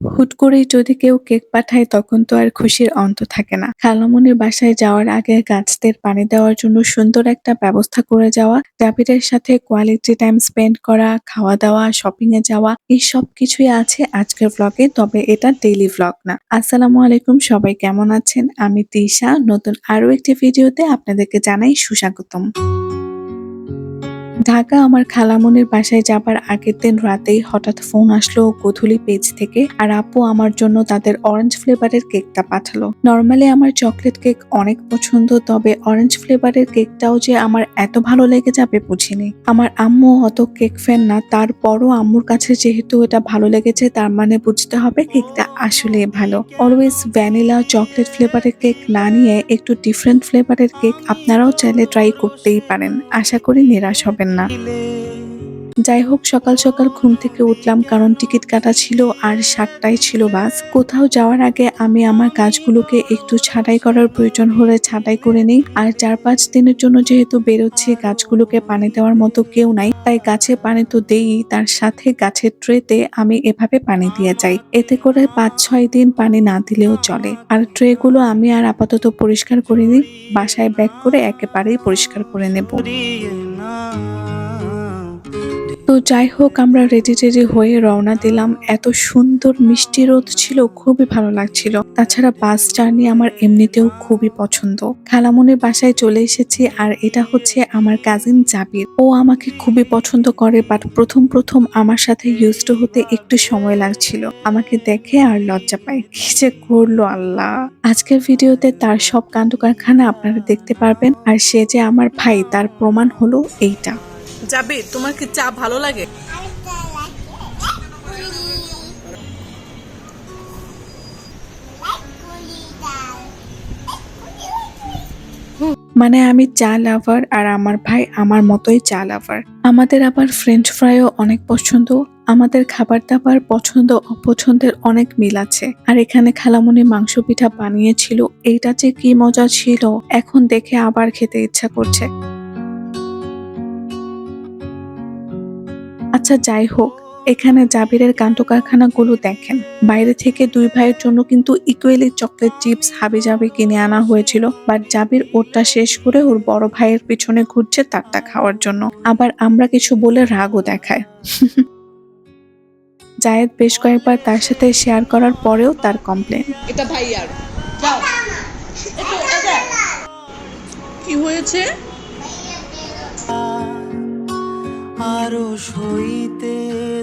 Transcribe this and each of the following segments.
হুট করেই যদি কেউ কেক পাঠায়, তখন তো আর খুশির অন্ত থাকে না। খালামনির বাসায় যাওয়ার আগে গাছদের পানি দেওয়ার জন্য সুন্দর একটা ব্যবস্থা করে যাওয়া জাবিরের সাথে কোয়ালিটি টাইম স্পেন্ড করা খাওয়া দাওয়া শপিং এ যাওয়া, এই সব কিছুই আছে আজকের ব্লগে তবে এটা ডেইলি ব্লগ না। আসসালামু আলাইকুম, সবাই কেমন আছেন? আমি তিশা নতুন আরও একটি ভিডিওতে আপনাদেরকে জানাই সুস্বাগতম। ঢাকা আমার খালামনির বাসায় যাবার আগের দিন রাতেই হঠাৎ ফোন আসলো গোধূলি পেজ থেকে আর আপু আমার জন্য তাদের অরেঞ্জ ফ্লেভারের কেকটা পাঠালো। নর্মালি আমার চকলেট কেক অনেক পছন্দ, তবে অরেঞ্জ ফ্লেভারের কেকটাও যে আমার এত ভালো লেগে যাবে বুঝিনি। আমার আম্মু অত কেক ফ্যান না, তারপরও আম্মুর কাছে যেহেতু এটা ভালো লেগেছে, তার মানে বুঝতে হবে কেকটা আসলে ভালো। অলওয়েজ ভ্যানিলা চকলেট ফ্লেভারের কেক না নিয়ে একটু ডিফারেন্ট ফ্লেভারের কেক আপনারাও চাইলে ট্রাই করতেই পারেন। আশা করি নিরাশ হবেন না যাই হোক, সকাল সকাল ঘুম থেকে উঠলাম কারণ টিকিট কাটা ছিল আর সাতটায় ছিল বাস। কোথাও যাওয়ার আগে আমি আমার কাজগুলোকে একটু ছাঁটাই করার প্রয়োজন হলে ছাঁটাই করে নিই। আর চার পাঁচ দিনের জন্য যেহেতু বেরোচ্ছি, গাছগুলোকে পানি দেওয়ার মতো কেউ নাই, তাই গাছে পানি তো দেই তার সাথে গাছের ট্রেতে আমি এভাবে পানি দিয়ে যাই। এতে করে পাঁচ ছয় দিন পানি না দিলেও চলে। আর ট্রেগুলো আমি আর আপাতত পরিষ্কার করিনি। বাসায় ব্যাক করে একেবারেই পরিষ্কার করে নেব। তো যাই হোক, আমরা রেডি টেডি হয়ে রওনা দিলাম। এত সুন্দর মিষ্টি রোদ ছিল, খুবই ভালো লাগছিল। তাছাড়া বাস জার্নি আমার এমনিতেও খুবই পছন্দ। খালামনের বাসায় চলে এসেছি আর এটা হচ্ছে আমার কাজিন জাবির। ও আমাকে খুবই পছন্দ করে বাট প্রথম প্রথম আমার সাথে ইউজড হতে একটু সময় লাগছিল। আমাকে দেখে আর লজ্জা পায়। কি যে করল আল্লাহ। আজকের ভিডিওতে তার সব কাণ্ড কারখানা আপনারা দেখতে পারবেন, আর সে যে আমার ভাই, তার প্রমাণ হলো এইটা। যাবে? তোমার কি চা ভালো লাগে? মানে আমি চা লাভার আর আমার ভাই আমার মতোই চা লাভার। আমাদের আবার ফ্রেঞ্চ ফ্রাইও অনেক পছন্দ, আমাদের খাবার দাবার পছন্দ, অপছন্দের অনেক মিল আছে। আর এখানে খালামুনি মাংস পিঠা বানিয়েছিল, এইটা যে কি মজা ছিল, এখন দেখে আবার খেতে ইচ্ছা করছে। আচ্ছা যাই হোক এখানে জাবিরের কাণ্ড কারখানাগুলো দেখেন। বাইরে থেকে দুই ভাইয়ের জন্য কিন্তু ইকুয়েলি চকলেট চিপস হাবি জাবি কিনে আনা হয়েছিল বাট জাবির ওরটা শেষ করে ওর বড় ভাইয়ের পিছনে ঘুরছে তারটা খাওয়ার জন্য। আবার আমরা কিছু বলে রাগও দেখায়। জায়েদ বেশ কয়েকবার তার সাথে শেয়ার করার পরেও তার কমপ্লেন এটা ভাইয়ার। যাও। এটা। কি হয়েছে? আরও সইতে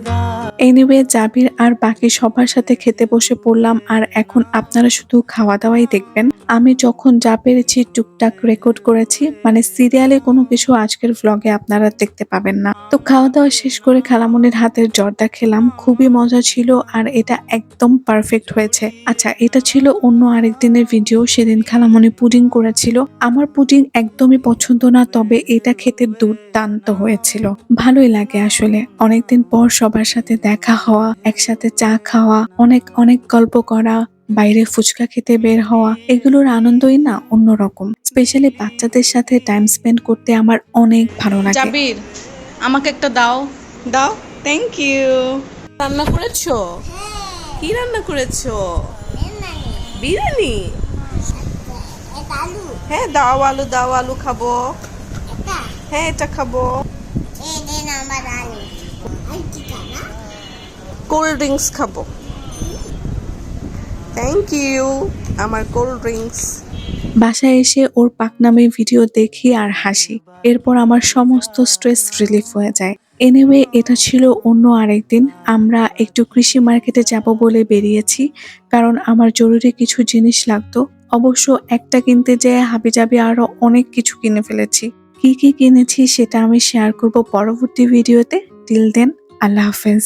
দা এনিওয়ে জাবির আর বাকি সবার সাথে খেতে বসে পড়লাম আর এখন আপনারা শুধু খাওয়া দাওয়াই দেখবেন। আমি যখন যা পেরেছি টুকটাক রেকর্ড করেছি মানে সিরিয়ালে কোনো কিছু আজকের ভ্লগে আপনারা দেখতে পাবেন না। তো খাওয়া দাওয়া শেষ করে খালামনির হাতের জর্দা খেলাম, খুবই মজা ছিল আর এটা একদম পারফেক্ট হয়েছে। আচ্ছা এটা ছিল অন্য আরেক দিনের ভিডিও সেদিন খালামনি পুডিং করেছিল। আমার পুডিং একদমই পছন্দ না, তবে এটা খেতে দুর্দান্ত হয়েছিল। ভালোই লাগে আসলে। অনেকদিন পর সবার সাথে দেখা হওয়া একসাথে চা খাওয়া অনেক অনেক গল্প করা বাইরে ফুচকা খেতে বের হওয়া এগুলোর আনন্দই না অন্যরকম। স্পেশালি বাচ্চাদের সাথে টাইম স্পেন্ড করতে আমার অনেক ভালো লাগে। জাবির আমাকে একটা দাও। দাও থ্যাংক ইউ রান্না করেছ? কি রান্না করেছ? বিরিয়ানি? হ্যাঁ দাও আলু দাও আলু খাব। হ্যাঁ এটা খাব। কোল্ড ড্রিঙ্কস খাব। থ্যাংক ইউ আমার কোল্ড ড্রিঙ্কস। বাসায় এসে ওর পাকনামে ভিডিও দেখি আর হাসি। এরপর আমার সমস্ত স্ট্রেস রিলিফ হয়ে যায়। এনিওয়ে এটা ছিল অন্য আরেকদিন। আমরা একটু কৃষি মার্কেটে যাব বলে বেরিয়েছি, কারণ আমার জরুরি কিছু জিনিস লাগতো। অবশ্য একটা কিনতে যেয়ে হাবিজাবি আরও অনেক কিছু কিনে ফেলেছি। কি কি কিনেছি সেটা আমি শেয়ার করব পরবর্তী ভিডিওতে। টিল দেন আল্লাহ হাফেজ।